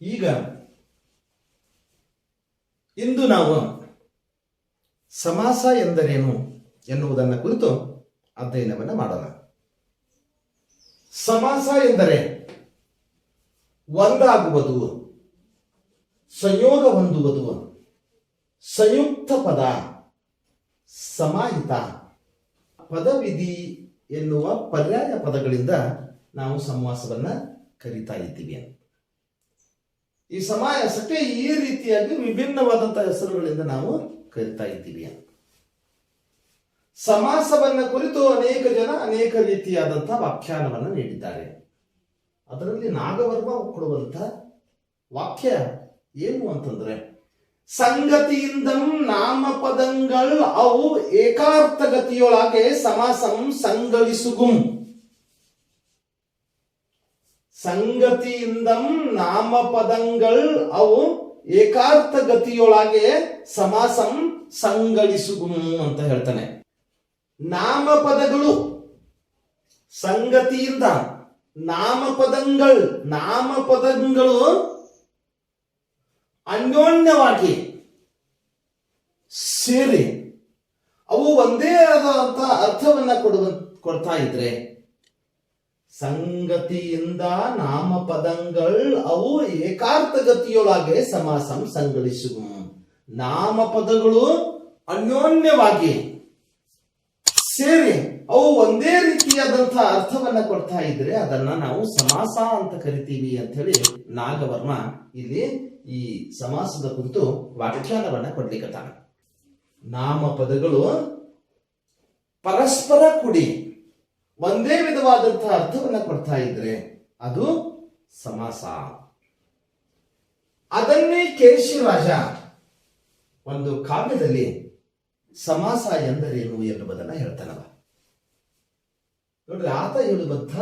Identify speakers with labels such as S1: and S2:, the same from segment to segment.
S1: ಈಗ ಇಂದು ನಾವು ಸಮಾಸ ಎಂದರೇನು ಎನ್ನುವುದನ್ನು ಕುರಿತು ಅಧ್ಯಯನವನ್ನು ಮಾಡೋಣ. ಸಮಾಸ ಎಂದರೆ ಒಂದಾಗುವುದು, ಸಂಯೋಗ ಹೊಂದುವುದು, ಸಂಯುಕ್ತ ಪದ, ಸಮಾಹಿತ, ಪದವಿಧಿ ಎನ್ನುವ ಪರ್ಯಾಯ ಪದಗಳಿಂದ ನಾವು ಸಮಾಸವನ್ನ ಕರಿತಾ ಇದ್ದೀವಿ ಈ ಸಮಾಯಾಸಕ್ಕೆ ಈ ರೀತಿಯಾಗಿ ವಿಭಿನ್ನವಾದಂತಹ ಹೆಸರುಗಳಿಂದ ನಾವು ಕರಿತಾ ಇದ್ದೀವಿ. ಸಮಾಸವನ್ನ ಕುರಿತು ಅನೇಕ ಜನ ಅನೇಕ ರೀತಿಯಾದಂತಹ ವ್ಯಾಖ್ಯಾನವನ್ನು ನೀಡಿದ್ದಾರೆ. ಅದರಲ್ಲಿ ನಾಗವರ್ಮ ಕೊಡುವಂತ ವಾಕ್ಯ ಏನು ಅಂತಂದ್ರೆ, ಸಂಗತಿಯಿಂದ ನಾಮಪದಂಗಳು ಅವು ಏಕಾರ್ಥಗತಿಯೊಳಗೆ ಸಮಾಸಂ ಸಂಗಳಿಸುಗುಂ ಸಂಗತಿಯಿಂದಂ ನಾಮಪದಂಗಳ್ ಅವು ಏಕಾರ್ಥಗತಿಯೊಳಗೆ ಸಮಾಸಂ ಸಂಗಳಿಸುಗುಂ ಅಂತ ಹೇಳ್ತಾನೆ. ನಾಮಪದಗಳು ಸಂಗತಿಯಿಂದ ನಾಮಪದಂಗಳು ನಾಮಪದಗಳು ಅನ್ಯೋನ್ಯವಾಗಿ ಸೇರಿ ಅವು ಒಂದೇ ಆದಂತ ಅರ್ಥವನ್ನ ಕೊಡುವ ಕೊಡ್ತಾ ಇದ್ರೆ ಸಂಗತಿಯಿಂದ ನಾಮಪದಂಗಳ್ ಅವು ಏಕಾರ್ಥಗತಿಯೊಳಗೆ ಸಮಾಸಂ ಸಂಗಳಿಸುವ ನಾಮಪದಗಳು ಅನ್ಯೋನ್ಯವಾಗಿ ಸೇರಿ ಅವು ಒಂದೇ ರೀತಿಯಾದಂತಹ ಅರ್ಥವನ್ನ ಕೊಡ್ತಾ ಇದ್ರೆ ಅದನ್ನ ನಾವು ಸಮಾಸ ಅಂತ ಕರಿತೀವಿ ಅಂತ ಹೇಳಿ ನಾಗವರ್ಮ ಇಲ್ಲಿ ಈ ಸಮಾಸದ ಕುರಿತು ವ್ಯಾಖ್ಯಾನವನ್ನ ಕೊಡ್ಲಿಕ್ಕತ್ತಾನ ನಾಮಪದಗಳು ಪರಸ್ಪರ ಕುಡಿ ಒಂದೇ ವಿಧವಾದಂತಹ ಅರ್ಥವನ್ನ ಕೊಡ್ತಾ ಇದ್ರೆ ಅದು ಸಮಾಸ. ಅದನ್ನೇ ಕೇಶಿರಾಜ ಒಂದು ಕಾವ್ಯದಲ್ಲಿ ಸಮಾಸ ಎಂದರೇನು ಎನ್ನುವುದನ್ನ ಹೇಳ್ತಾನವ. ನೋಡ್ರಿ ಆತ ಹೇಳುವಂಥ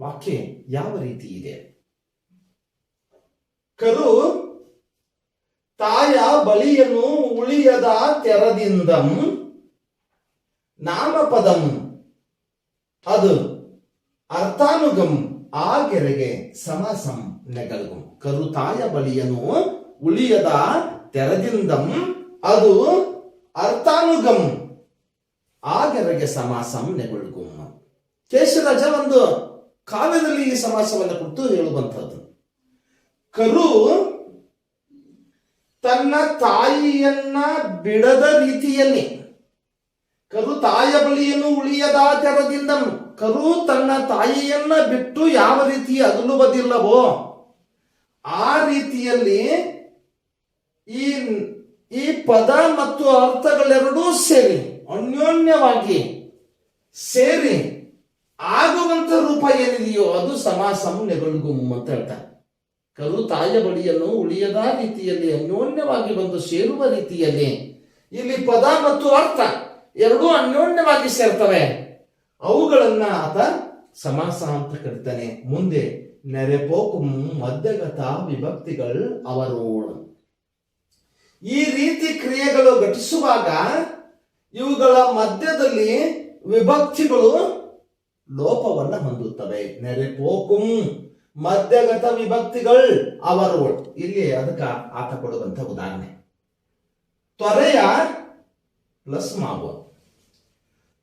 S1: ವಾಕ್ಯ ಯಾವ ರೀತಿ ಇದೆ? ಕರು, ತಾಯ ಬಳಿಯನ್ನು ಉಳಿಯದ ತೆರದಿಂದಂ, ನಾಮಪದಂ ಅದು ಅರ್ಥಾನುಗಮ್ ಆ ಗೆರೆಗೆ ಸಮಸಂ ಕರು ತಾಯ ಬಲಿಯನು ಉಳಿಯದ ತೆರದಿಂದಂ ಅದು ಅರ್ಥಾನುಗಂ ಗೆರೆಗೆ ಸಮಾಸಂ ನೆಗೊಳ್ಗುಂ ಕೇಶರಾಜ ಒಂದು ಕಾವ್ಯದಲ್ಲಿ ಈ ಸಮಾಸವನ್ನು ಕುರಿತು ಹೇಳುವಂಥದ್ದು. ಕರು ತನ್ನ ತಾಯಿಯನ್ನ ಬಿಡದ ರೀತಿಯಲ್ಲಿ ಕರು ತಾಯ ಬಳಿಯನ್ನು ಉಳಿಯದ ತೆರದಿಂದ ಕರು ತನ್ನ ತಾಯಿಯನ್ನ ಬಿಟ್ಟು ಯಾವ ರೀತಿ ಅಗಲುವುದಿಲ್ಲವೋ ಆ ರೀತಿಯಲ್ಲಿ ಈ ಈ ಪದ ಮತ್ತು ಅರ್ಥಗಳೆರಡೂ ಸೇರಿ, ಅನ್ಯೋನ್ಯವಾಗಿ ಸೇರಿ ಆಗುವಂತ ರೂಪ ಏನಿದೆಯೋ ಅದು ಸಮಾಸಂ ನೆಗಳುಗುಮ್ ಅಂತ ಹೇಳ್ತಾರೆ. ಕರು ತಾಯ ಬಳಿಯನ್ನು ಉಳಿಯದ ರೀತಿಯಲ್ಲಿ ಅನ್ಯೋನ್ಯವಾಗಿ ಬಂದು ಸೇರುವ ರೀತಿಯಲ್ಲಿ ಇಲ್ಲಿ ಪದ ಮತ್ತು ಅರ್ಥ ಎರಡೂ ಅನ್ಯೋನ್ಯವಾಗಿ ಸೇರ್ತವೆ. ಅವುಗಳನ್ನ ಆತ ಸಮಾಸ ಅಂತ ಕರಿತಾನೆ. ಮುಂದೆ ನೆರೆಪೋಕುಂ ಮಧ್ಯಗತ ವಿಭಕ್ತಿಗಳು ಅವರೋಳು ಈ ರೀತಿ ಕ್ರಿಯೆಗಳು ಘಟಿಸುವಾಗ ಇವುಗಳ ಮಧ್ಯದಲ್ಲಿ ವಿಭಕ್ತಿಗಳು ಲೋಪವನ್ನು ಹೊಂದುತ್ತವೆ. ನೆರೆಪೋಕುಂ ಮಧ್ಯಗತ ವಿಭಕ್ತಿಗಳು ಅವರುಗಳು ಇಲ್ಲಿ ಅದಕ್ಕೆ ಆತ ಕೊಡುವಂತ ಉದಾಹರಣೆ. ತ್ವರೆಯ ಪ್ಲಸ್ ಮಾವು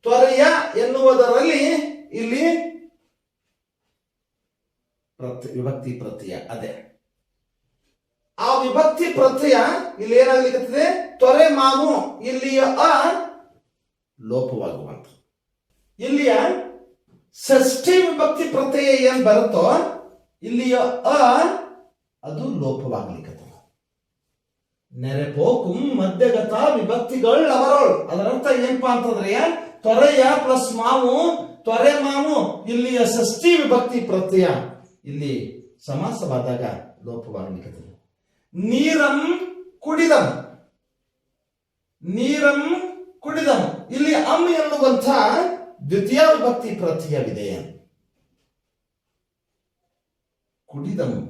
S1: ತ್ವರೆಯ ಎನ್ನುವುದರಲ್ಲಿ ಇಲ್ಲಿ ಪ್ರತ್ಯ, ವಿಭಕ್ತಿ ಪ್ರತ್ಯಯ, ಅದೇ. ಆ ವಿಭಕ್ತಿ ಪ್ರತ್ಯಯ ಇಲ್ಲಿ ಏನಾಗ್ಲಿಕ್ಕೆ ತ್ವರೆ ಮಾವು ಇಲ್ಲಿಯ ಅ ಲೋಪವಾಗುವಂತ. ಇಲ್ಲಿಯ ಷಷ್ಠಿ ವಿಭಕ್ತಿ ಪ್ರತ್ಯಯ ಏನ್ ಬರುತ್ತೋ, ಇಲ್ಲಿಯ ಅ, ಅದು ಲೋಪವಾಗ್ಲಿಕ್ಕೆ ನೆರೆಪೋಕುಂ ಮಧ್ಯಗತ ವಿಭಕ್ತಿಗಳು ಅವರೋಳು. ಅದರರ್ಥ ಏನಪ್ಪಾ ಅಂತಂದ್ರೆ, ತೊರೆಯ ಪ್ಲಸ್ ಮಾವು, ತೊರೆ ಮಾವು, ಇಲ್ಲಿಯ ಷಷ್ಠಿ ವಿಭಕ್ತಿ ಪ್ರತ್ಯಯ. ಇಲ್ಲಿ ಸಮಾಸವಾದಾಗ ಲೋಪವಾಗಲಿಕ್ಕೆ ನೀರಂ ಕುಡಿದಂ. ನೀರಂ ಕುಡಿದಂ. ಇಲ್ಲಿ ಅಮ್ ಎನ್ನುವಂಥ ದ್ವಿತೀಯ ವಿಭಕ್ತಿ ಪ್ರತ್ಯಯವಿದೆ. ಕುಡಿದಂ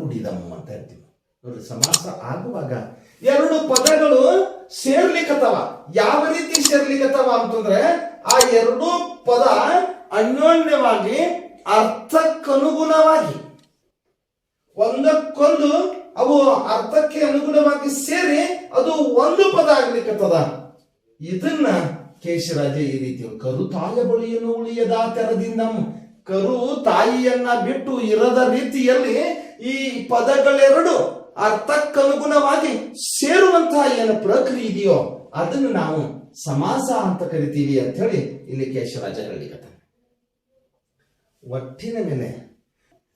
S1: ಕುಡಿದಮ್ಮ ಅಂತ ಹೇಳ್ತೀವಿ. ಸಮಾಸ ಆಗುವಾಗ ಎರಡು ಪದಗಳು ಸೇರ್ಲಿಕ್ಕತ್ತವ ಯಾವ ರೀತಿ ಸೇರ್ಲಿಕ್ಕತ್ತವ ಅಂತಂದ್ರೆ ಆ ಎರಡೂ ಪದ ಅನ್ಯೋನ್ಯವಾಗಿ ಅರ್ಥಕ್ಕನುಗುಣವಾಗಿ, ಒಂದಕ್ಕೊಂದು ಅವು ಅರ್ಥಕ್ಕೆ ಅನುಗುಣವಾಗಿ ಸೇರಿ ಅದು ಒಂದು ಪದ ಆಗ್ಲಿಕ್ಕತ್ತದ ಇದನ್ನ ಕೇಶರಾಜ ಈ ರೀತಿ ಕರು ತಾಯ ಬಳಿಯನ್ನು ಉಳಿಯದ ತೆರದಿಂದ ಕರು ತಾಯಿಯನ್ನ ಬಿಟ್ಟು ಇರದ ರೀತಿಯಲ್ಲಿ ಈ ಪದಗಳೆರಡು ಅರ್ಥಕ್ಕನುಗುಣವಾಗಿ ಸೇರುವಂತಹ ಏನು ಪ್ರಕ್ರಿಯೆ ಇದೆಯೋ ಅದನ್ನು ನಾವು ಸಮಾಸ ಅಂತ ಕರಿತೀವಿ ಅಂತ ಹೇಳಿ ಇಲ್ಲಿ ಕೇಶರಾಜ ಹೇಳಿಕತಾನೆ ಒಟ್ಟಿನ ಮೇಲೆ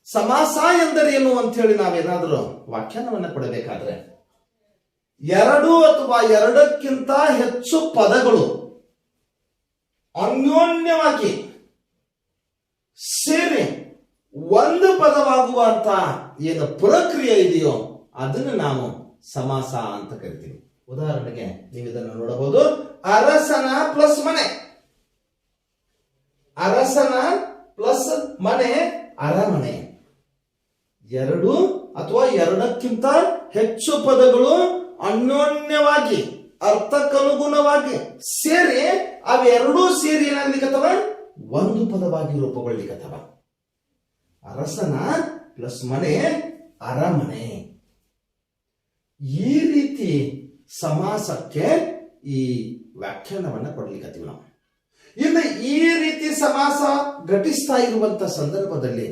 S1: ಸಮಾಸ ಎಂದರೇನು ಅಂತ ಹೇಳಿ ನಾವೇನಾದರೂ ವ್ಯಾಖ್ಯಾನವನ್ನು ಕೊಡಬೇಕಾದ್ರೆ ಎರಡು ಅಥವಾ ಎರಡಕ್ಕಿಂತ ಹೆಚ್ಚು ಪದಗಳು ಅನ್ಯೋನ್ಯವಾಗಿ ಸೇರಿ ಒಂದು ಪದವಾಗುವಂತ ಏನು ಪ್ರಕ್ರಿಯೆ ಇದೆಯೋ ಅದನ್ನು ನಾವು ಸಮಾಸ ಅಂತ ಕರಿತೀವಿ. ಉದಾಹರಣೆಗೆ ನೀವು ಇದನ್ನು ನೋಡಬಹುದು. ಅರಸನ ಪ್ಲಸ್ ಮನೆ. ಅರಸನ ಪ್ಲಸ್ ಮನೆ ಅರಮನೆ. ಎರಡು ಅಥವಾ ಎರಡಕ್ಕಿಂತ ಹೆಚ್ಚು ಪದಗಳು ಅನ್ಯೋನ್ಯವಾಗಿ, ಅರ್ಥಕ್ಕನುಗುಣವಾಗಿ ಸೇರಿ ಅವೆರಡೂ ಸೇರಿ ಏನಾಗ್ಲಿಕ್ಕತ್ತವ ಒಂದು ಪದವಾಗಿ ರೂಪುಗೊಳ್ಳಿಕತ್ತವ. ಅರಸನ ಪ್ಲಸ್ ಮನೆ ಅರಮನೆ. ಈ ರೀತಿ ಸಮಾಸಕ್ಕೆ ಈ ವ್ಯಾಖ್ಯಾನವನ್ನು ಕೊಡ್ಲಿಕ್ಕತ್ತೀವಿ ನಾವು. ಇನ್ನು ಈ ರೀತಿ ಸಮಾಸ ಘಟಿಸ್ತಾ ಇರುವಂತ ಸಂದರ್ಭದಲ್ಲಿ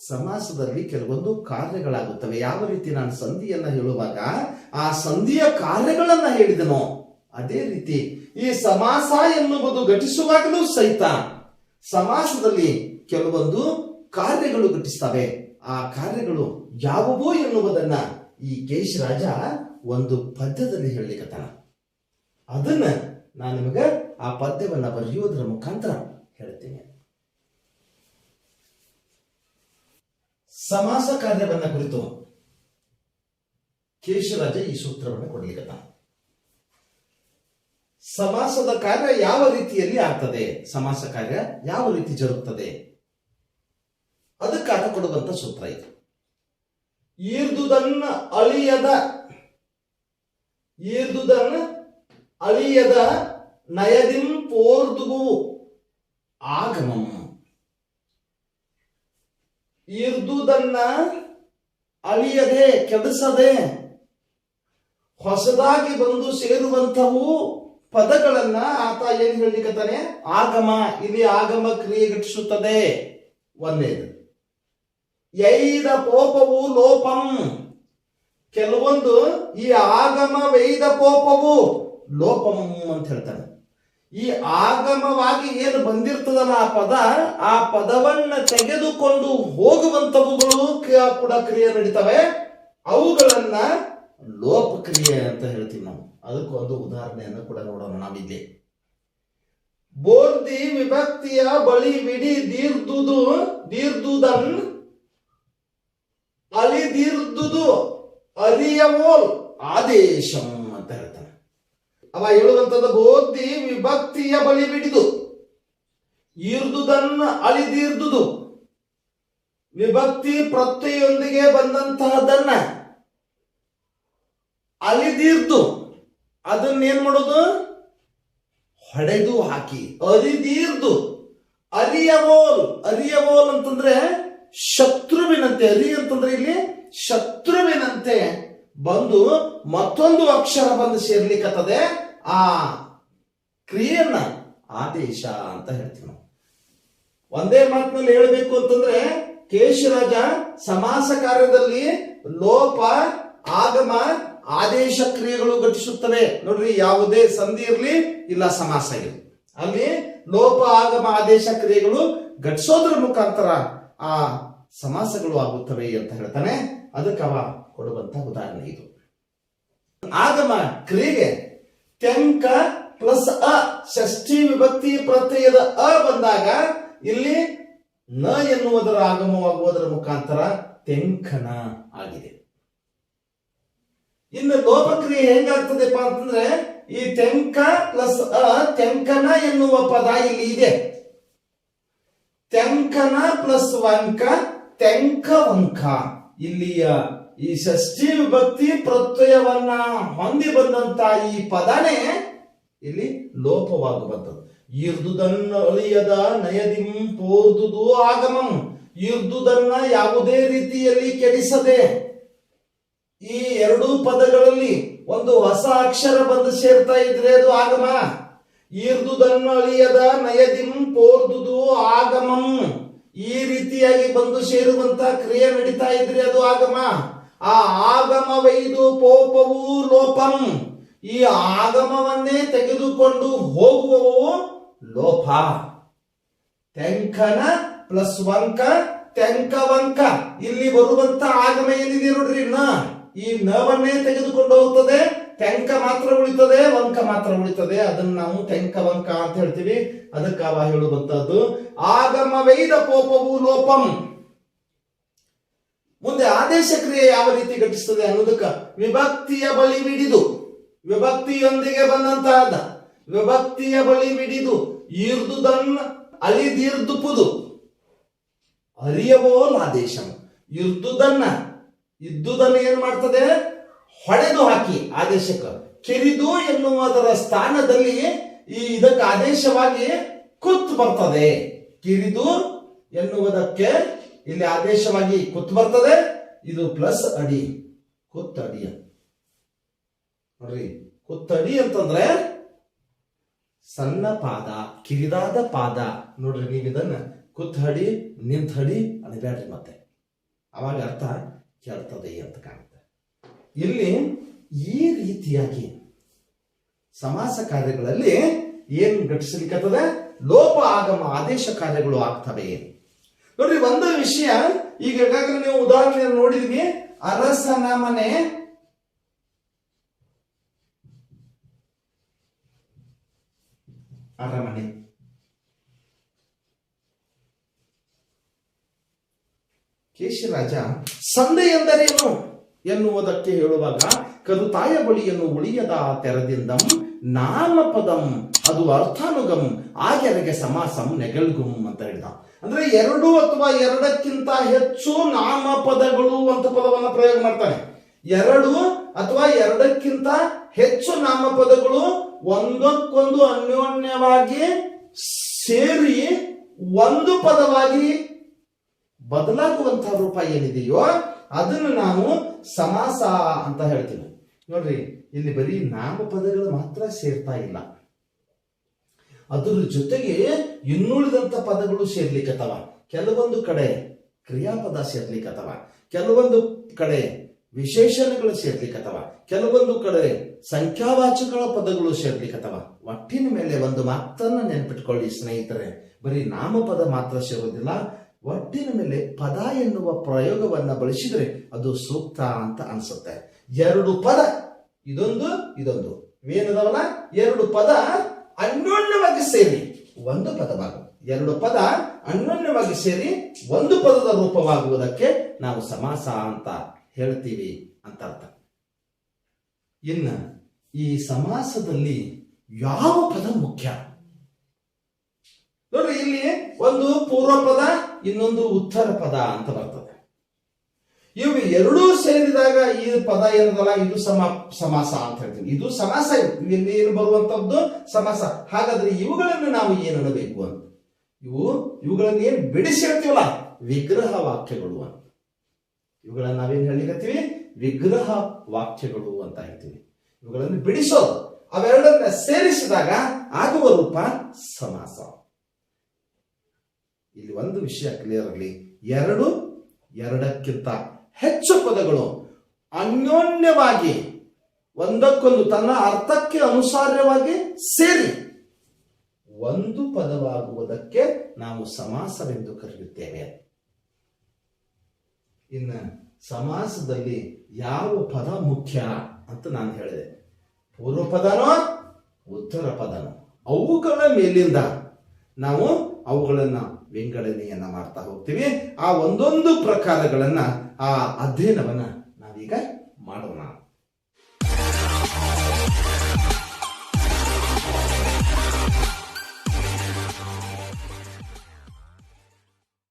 S1: ಸಮಾಸದಲ್ಲಿ ಕೆಲವೊಂದು ಕಾರ್ಯಗಳಾಗುತ್ತವೆ. ಯಾವ ರೀತಿ ನಾನು ಸಂಧಿಯನ್ನ ಹೇಳುವಾಗ ಆ ಸಂಧಿಯ ಕಾರ್ಯಗಳನ್ನ ಹೇಳಿದನೋ ಅದೇ ರೀತಿ ಈ ಸಮಾಸ ಎನ್ನುವುದು ಘಟಿಸುವಾಗಲೂ ಸಹಿತ ಸಮಾಸದಲ್ಲಿ ಕೆಲವೊಂದು ಕಾರ್ಯಗಳು ಘಟಿಸ್ತವೆ. ಆ ಕಾರ್ಯಗಳು ಯಾವುವು ಎನ್ನುವುದನ್ನ ಈ ಕೇಶರಾಜ ಒಂದು ಪದ್ಯದಲ್ಲಿ ಹೇಳಲಿಕ್ಕತ್ತಾನ ಅದನ್ನ ನಾನು ನಿಮಗೆ ಆ ಪದ್ಯವನ್ನು ಬರೆಯುವುದರ ಮುಖಾಂತರ ಹೇಳ್ತೀನಿ. ಸಮಾಸ ಕಾರ್ಯವನ್ನ ಕುರಿತು ಕೇಶರಾಜ ಈ ಸೂತ್ರವನ್ನು ಕೊಡ್ಲಿಕ್ಕತ್ತಾನ ಸಮಾಸದ ಕಾರ್ಯ ಯಾವ ರೀತಿಯಲ್ಲಿ ಆಗ್ತದೆ? ಸಮಾಸ ಕಾರ್ಯ ಯಾವ ರೀತಿ ಜರುಗುತ್ತದೆ ಅದಕ್ಕಾಗ ಕೊಡುವಂತ ಸೂತ್ರ ಇದು. ಈರ್ದುದನ್ನ ಅಳಿಯದ ಈರ್ದುದನ್ನ ಅಳಿಯದ ನಯದಿಂ ಪೋರ್ದುಗು ಆಗಮಂ. ಈರ್ದುದನ್ನ ಅಳಿಯದೆ, ಕೆಡಿಸದೆ, ಹೊಸದಾಗಿ ಬಂದು ಸೇರುವಂತಹವು ಪದಗಳನ್ನ ಆತ ಏನ್ ಹೇಳಿಕತ್ತಾನೆ ಆಗಮ. ಇಲ್ಲಿ ಆಗಮ ಕ್ರಿಯೆ ಘಟಿಸುತ್ತದೆ. ಒಂದೇದು. ಯೈದ ಪೋಪವು ಲೋಪಂ. ಕೆಲವೊಂದು ಈ ಆಗಮ ವೈದ ಪೋಪವು ಲೋಪಂ ಅಂತ ಹೇಳ್ತಾನೆ ಈ ಆಗಮವಾಗಿ ಏನು ಬಂದಿರ್ತದಲ್ಲ ಆ ಪದ? ಆ ಪದವನ್ನ ತೆಗೆದುಕೊಂಡು ಹೋಗುವಂತವುಗಳು ಕೂಡ ಕ್ರಿಯೆ ನಡೀತವೆ. ಅವುಗಳನ್ನ ಲೋಪ ಕ್ರಿಯೆ ಅಂತ ಹೇಳ್ತೀವಿ ನಾವು. ಅದಕ್ಕೊಂದು ಉದಾಹರಣೆಯನ್ನು ಕೂಡ ನೋಡೋಣ ನಾವಿಲ್ಲಿ. ಬೋರ್ದಿ ವಿಭಕ್ತಿಯ ಬಳಿ ವಿಡಿ ದೀರ್ದುದು ದೀರ್ದುದನ್ ಅಲಿದೀರ್ದುದು ಅರಿಯವೋಲ್ ಆದೇಶಂ ಅಂತ ಹೇಳ್ತಾನೆ ಅವ ಹೇಳುವಂತದ್ದು ಬೋಧಿ ವಿಭಕ್ತಿಯ ಬಳಿ ಬಿಡಿದು. ಇರ್ದುದನ್ನ ಅಳಿದಿರ್ದುದು ವಿಭಕ್ತಿ ಪ್ರತ್ಯಯೊಂದಿಗೆ ಬಂದಂತಹದನ್ನ ಅಲಿದಿರ್ದು ಅದನ್ನೇನ್ ಮಾಡೋದು? ಹೊಡೆದು ಹಾಕಿ. ಅರಿದೀರ್ದು ಅರಿಯವೋಲ್ ಅರಿಯವೋಲ್ ಅಂತಂದ್ರೆ ಶತ್ರುವಿನಂತೆ, ಅರಿ ಅಂತಂದ್ರೆ ಇಲ್ಲಿ ಶತ್ರುವಿನಂತೆ ಬಂದು ಮತ್ತೊಂದು ಅಕ್ಷರ ಬಂದು ಸೇರ್ಲಿಕ್ಕತ್ತದೆ. ಆ ಕ್ರಿಯೆಯನ್ನ ಆದೇಶ ಅಂತ ಹೇಳ್ತೀವಿ ನಾವು. ಒಂದೇ ಮಾತಿನಲ್ಲಿ ಹೇಳಬೇಕು ಅಂತಂದ್ರೆ, ಕೇಶರಾಜ ಸಮಾಸ ಕಾರ್ಯದಲ್ಲಿ ಲೋಪ, ಆಗಮ, ಆದೇಶ ಕ್ರಿಯೆಗಳು ಘಟಿಸುತ್ತವೆ. ನೋಡ್ರಿ, ಯಾವುದೇ ಸಂಧಿ ಇರಲಿ, ಇಲ್ಲ ಸಮಾಸ ಇರಲಿ. ಅಲ್ಲಿ ಲೋಪ, ಆಗಮ, ಆದೇಶ ಕ್ರಿಯೆಗಳು ಘಟಿಸೋದ್ರ ಮುಖಾಂತರ ಆ ಸಮಾಸಗಳು ಆಗುತ್ತವೆ ಅಂತ ಹೇಳ್ತಾನೆ. ಅದಕ್ಕೆ ಅವ ಕೊಡುವಂತ ಉದಾಹರಣೆ ಇದು. ಆಗಮ ಕ್ರಿಯೆಗೆ ತೆಂಕ ಪ್ಲಸ್ ಅ ಷಷ್ಠಿ ವಿಭಕ್ತಿ ಪ್ರತ್ಯಯದ ಅ ಬಂದಾಗ ಇಲ್ಲಿ ನ ಎನ್ನುವುದರ ಆಗಮವಾಗುವುದರ ಮುಖಾಂತರ ತೆಂಕನ ಆಗಿದೆ. ಇನ್ನು ಲೋಪಕ್ರಿಯೆ ಹೆಂಗಾಗ್ತದೆಪ್ಪ ಅಂತಂದ್ರೆ ಈ ತೆಂಕ ಪ್ಲಸ್ ಅ ತೆಂಕನ ಎನ್ನುವ ಪದ ಇಲ್ಲಿ ಇದೆ. ತೆಂಕನ ಪ್ಲಸ್ ವಂಕ, ತೆಂಕ ವಂಕ. ಇಲ್ಲಿಯ ಈ ಷಷ್ಠಿ ವಿಭಕ್ತಿ ಪ್ರತ್ಯಯವನ್ನ ಹೊಂದಿ ಬಂದಂತ ಈ ಪದನೇ ಇಲ್ಲಿ ಲೋಪವಾಗುವಂಥದ್ದು ಇರ್ದುದನ್ನ ಅಳಿಯದ ನಯದಿಂ ಪೋರ್ದುದು ಆಗಮಂ. ಇರ್ದುದನ್ನ ಯಾವುದೇ ರೀತಿಯಲ್ಲಿ ಕೆಡಿಸದೆ ಈ ಎರಡೂ ಪದಗಳಲ್ಲಿ ಒಂದು ಹೊಸ ಅಕ್ಷರ ಬಂದು ಸೇರ್ತಾ ಇದ್ರೆ ಅದು ಆಗಮ. ಈರ್ದುದನ್ನು ಅಳಿಯದ ನಯದಿಂ ಪೋರ್ದುದು ಆಗಮಂ. ಈ ರೀತಿಯಾಗಿ ಬಂದು ಸೇರುವಂತ ಕ್ರಿಯೆ ನಡೀತಾ ಇದ್ರೆ ಅದು ಆಗಮ. ಆ ಆಗಮವೈದು ಪೋಪವು ಲೋಪಂ. ಈ ಆಗಮವನ್ನೇ ತೆಗೆದುಕೊಂಡು ಹೋಗುವವು ಲೋಪ. ತೆಂಕನ ಪ್ಲಸ್ ವಂಕ ತೆಂಕವಂಕ ಇಲ್ಲಿ ಬರುವಂತ ಆಗಮ ಏನಿದೆ ನೋಡ್ರಿ ನ. ಈ ನವನ್ನೇ ತೆಗೆದುಕೊಂಡು ಹೋಗ್ತದೆ. ತೆಂಕ ಮಾತ್ರ ಉಳಿತದೆ, ವಂಕ ಮಾತ್ರ ಉಳಿತದೆ. ಅದನ್ನ ನಾವು ತೆಂಕವಂಕ ಅಂತ ಹೇಳ್ತೀವಿ. ಅದಕ್ಕೆ ಹೇಳುವಂತದ್ದು ಆಗಮ ವೈದ ಕೋಪವು ಲೋಪಂ. ಮುಂದೆ ಆದೇಶ ಕ್ರಿಯೆ ಯಾವ ರೀತಿ ಘಟಿಸ್ತದೆ ಅನ್ನೋದಕ್ಕ ವಿಭಕ್ತಿಯ ಬಳಿ ಬಿಡಿದು, ವಿಭಕ್ತಿಯೊಂದಿಗೆ ಬಂದಂತಹದ ವಿಭಕ್ತಿಯ ಬಳಿ ಬಿಡಿದು ಇರ್ದುದನ್ನ ಅಲಿದೀರ್ದುಪುದು. ಅರಿಯವೋ ಆದೇಶ. ಇರ್ದುದನ್ನ, ಇದ್ದುದನ್ನ ಏನ್ ಮಾಡ್ತದೆ? ಹೊಡೆದು ಹಾಕಿ ಆದೇಶಕ್ಕೆ. ಕಿರಿದು ಎನ್ನುವುದರ ಸ್ಥಾನದಲ್ಲಿ ಈ ಇದಕ್ಕೆ ಆದೇಶವಾಗಿ ಕುತ್ ಬರ್ತದೆ. ಕಿರಿದು ಎನ್ನುವುದಕ್ಕೆ ಇಲ್ಲಿ ಆದೇಶವಾಗಿ ಕುತ್ ಬರ್ತದೆ. ಇದು ಪ್ಲಸ್ ಅಡಿ. ಕುತ್ತಡಿ ನೋಡ್ರಿ ಕುತ್ತಡಿ ಅಂತಂದ್ರೆ ಸಣ್ಣ ಪಾದ, ಕಿರಿದಾದ ಪಾದ. ನೋಡ್ರಿ ನೀವು ಇದನ್ನ ಕುತ್ತಡಿ ನಿಂತಡಿ ಅನ್ಬೇಡ್ರಿ ಮತ್ತೆ. ಅವಾಗ ಅರ್ಥ ಕೇಳ್ತದೆ ಅಂತ ಕಾಣುತ್ತೆ. ಇಲ್ಲಿ ಈ ರೀತಿಯಾಗಿ ಸಮಾಸ ಕಾರ್ಯಗಳಲ್ಲಿ ಏನ್ ಘಟಿಸಲಿಕ್ಕೆ ಲೋಪ ಆಗಮ ಆದೇಶ ಕಾರ್ಯಗಳು ಆಗ್ತವೆ. ನೋಡ್ರಿ ಒಂದು ವಿಷಯ ಈಗ ಈಗಾಗಲೇ ನೀವು ಉದಾಹರಣೆ ನೋಡಿದ್ವಿ. ಅರಸನ ಮನೆ ಅರಮನೆ. ಕೇಶರಾಜ ಸಂದೆ ಎಂದರೇನು? ಎನ್ನುವುದಕ್ಕೆ ಹೇಳುವಾಗ ಕರುತಾಯ ಬಳಿಯನ್ನು ಉಳಿಯದ ತೆರದಿಂದಂ ನಾಮಪದಂ ಅದು ಅರ್ಥಾನುಗಮ್ ಆಗೆರೆಗೆ ಸಮಾಸಂ ನೆಗಳ್ಗುಂ ಅಂತ ಹೇಳಿದ. ಅಂದ್ರೆ ಎರಡು ಅಥವಾ ಎರಡಕ್ಕಿಂತ ಹೆಚ್ಚು ನಾಮಪದಗಳು ಅಂತ ಪದವನ್ನು ಪ್ರಯೋಗ ಮಾಡ್ತಾನೆ. ಎರಡು ಅಥವಾ ಎರಡಕ್ಕಿಂತ ಹೆಚ್ಚು ನಾಮಪದಗಳು ಒಂದಕ್ಕೊಂದು ಅನ್ಯೋನ್ಯವಾಗಿ ಸೇರಿ ಒಂದು ಪದವಾಗಿ ಬದಲಾಗುವಂತಹ ರೂಪ ಏನಿದೆಯೋ ಅದನ್ನು ನಾವು ಸಮಾಸ ಅಂತ ಹೇಳ್ತೀವಿ ನೋಡ್ರಿ, ಇಲ್ಲಿ ಬರೀ ನಾಮಪದಗಳು ಮಾತ್ರ ಸೇರ್ತಾ ಇಲ್ಲ. ಅದರ ಜೊತೆಗೆ ಇನ್ನುಳಿದಂತ ಪದಗಳು ಸೇರ್ಲಿಕ್ಕತ್ತವ. ಕೆಲವೊಂದು ಕಡೆ ಕ್ರಿಯಾಪದ ಸೇರ್ಲಿಕ್ಕತ್ತವ. ಕೆಲವೊಂದು ಕಡೆ ವಿಶೇಷಣಗಳು ಸೇರ್ಲಿಕ್ಕತ್ತವ. ಕೆಲವೊಂದು ಕಡೆ ಸಂಖ್ಯಾವಾಚಕಗಳ ಪದಗಳು ಸೇರ್ಲಿಕ್ಕತ್ತವ. ಒಟ್ಟಿನ ಮೇಲೆ ಒಂದು ಮಾತನ್ನ ನೆನ್ಪಿಟ್ಕೊಳ್ಳಿ ಸ್ನೇಹಿತರೆ. ಬರೀ ನಾಮಪದ ಮಾತ್ರ ಸೇರೋದಿಲ್ಲ ಒಟ್ಟಿನ ಮೇಲೆ ಪದ ಎನ್ನುವ ಪ್ರಯೋಗವನ್ನ ಬಳಸಿದರೆ ಅದು ಸೂಕ್ತ ಅಂತ ಅನ್ಸುತ್ತೆ. ಎರಡು ಪದ, ಇದೊಂದು ಇದೊಂದು. ಏನದವಲ್ಲ ಎರಡು ಪದ ಅನ್ಯೋನ್ಯವಾಗಿ ಸೇರಿ ಒಂದು ಪದವಾಗ ಎರಡು ಪದ ಅನ್ಯೋನ್ಯವಾಗಿ ಸೇರಿ ಒಂದು ಪದದ ರೂಪವಾಗುವುದಕ್ಕೆ ನಾವು ಸಮಾಸ ಅಂತ ಹೇಳ್ತೀವಿ ಅಂತ ಅರ್ಥ. ಇನ್ನ ಈ ಸಮಾಸದಲ್ಲಿ ಯಾವ ಪದ ಮುಖ್ಯ? ನೋಡ್ರಿ, ಇಲ್ಲಿ ಒಂದು ಪೂರ್ವ ಪದ ಇನ್ನೊಂದು ಉತ್ತರ ಪದ ಅಂತ ಬರ್ತದೆ. ಇವು ಎರಡೂ ಸೇರಿದಾಗ ಈ ಪದ ಏನದಲ್ಲ? ಇದು ಸಮ, ಸಮಾಸ ಅಂತ ಹೇಳ್ತೀವಿ. ಇದು ಸಮಾಸ ಇಲ್ಲಿ ಏನು ಬರುವಂತದ್ದು ಸಮಾಸ. ಹಾಗಾದ್ರೆ ಇವುಗಳನ್ನು ನಾವು ಏನು ಅನ್ನಬೇಕು ಅಂತ? ಇವು, ಇವುಗಳನ್ನು ಏನ್ ಬಿಡಿಸಿ ಹೇಳ್ತೀವಲ್ಲ? ವಿಗ್ರಹ ವಾಕ್ಯಗಳು ಅಂತ. ಇವುಗಳನ್ನ ನಾವೇನ್ ಹೇಳಿಕತ್ತೀವಿ ವಿಗ್ರಹ ವಾಕ್ಯಗಳು ಅಂತ ಹೇಳ್ತೀವಿ. ಇವುಗಳನ್ನು ಬಿಡಿಸೋದು. ಅವೆರಡನ್ನ ಸೇರಿಸಿದಾಗ ಆಗುವ ರೂಪ ಸಮಾಸ. ಇಲ್ಲಿ ಒಂದು ವಿಷಯ ಕ್ಲಿಯರ್ ಆಗಲಿ ಎರಡು, ಎರಡಕ್ಕಿಂತ ಹೆಚ್ಚು ಪದಗಳು ಅನ್ಯೋನ್ಯವಾಗಿ ಒಂದಕ್ಕೊಂದು ತನ್ನ ಅರ್ಥಕ್ಕೆ ಅನುಸಾರವಾಗಿ ಸೇರಿ ಒಂದು ಪದವಾಗುವುದಕ್ಕೆ ನಾವು ಸಮಾಸವೆಂದು ಕರೆಯುತ್ತೇವೆ. ಇನ್ನು ಸಮಾಸದಲ್ಲಿ ಯಾವ ಪದ ಮುಖ್ಯ ಅಂತ ನಾನು ಹೇಳಿದೆ. ಪೂರ್ವ ಪದನೋ ಉತ್ತರ ಪದನೋ ಅವುಗಳ ಮೇಲಿಂದ ನಾವು ಅವುಗಳನ್ನ ವಿಂಗಡಣೆಯನ್ನ ಮಾಡ್ತಾ ಹೋಗ್ತೀವಿ. ಆ ಒಂದೊಂದು ಪ್ರಕಾರಗಳನ್ನು ಆ ಅಧ್ಯಯನವನ್ನ